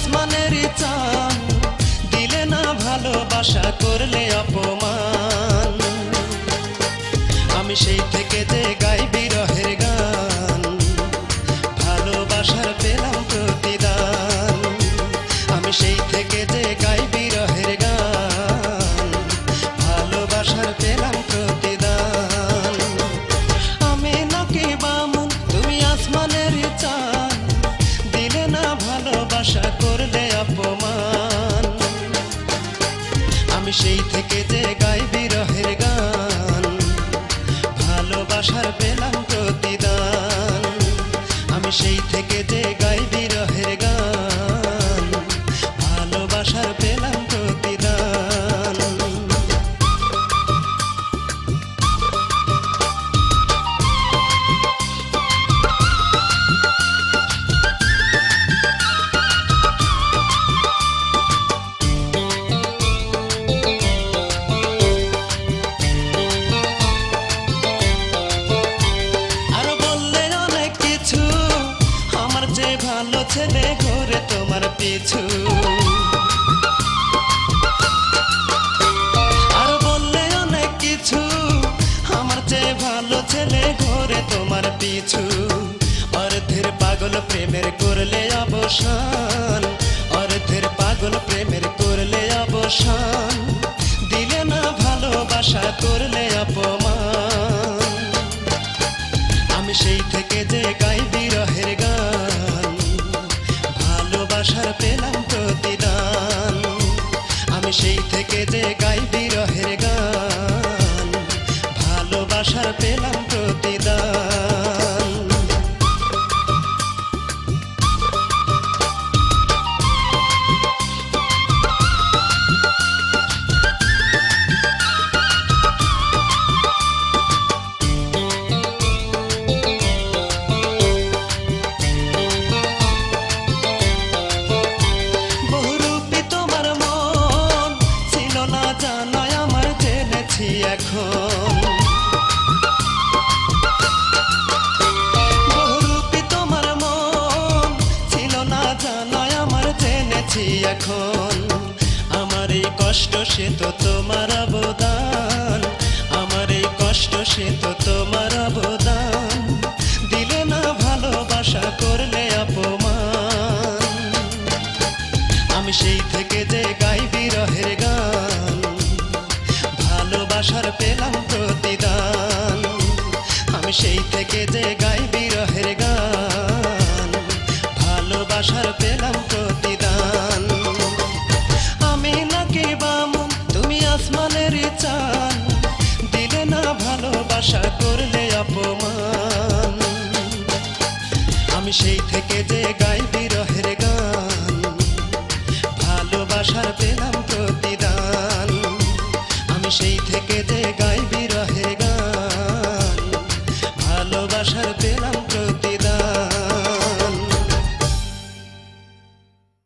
আসমানের চান দিলে না ভালোবাসা করলে অপমান। আমি সেই থেকে যে আমি সেই থেকে যে গাই যে ভালো ছেলে, ঘরে তোমার পিছু। আরও বললে অনেক কিছু, আমার যে ভালো ছেলে, ঘরে তোমার পিছু। অর্ধের পাগল প্রেমের করলে অবসান, অর্ধের পাগল প্রেমের করলে অবসান। থেকে গাই বিরহের গান। ভালোবাসার পেলাম প্রতিদান। কষ্ট, সে তো তোমার অবদান। আমার এই কষ্ট, সে তো তোমার অবদান। দিলে না ভালোবাসা, করলে অপমান। আমি সেই থেকে যে গাই বিরহের গান। ভালোবাসার পেলাম প্রতিদান। আমি সেই থেকে যে গাই বিরহের গান। ভালোবাসার পেলাম আমি সেই থেকে যে গাই বিরহের গান। ভালোবাসার পেলাম প্রতিদান। আমি সেই থেকে যে গাই বিরহের গান। ভালোবাসার পেলাম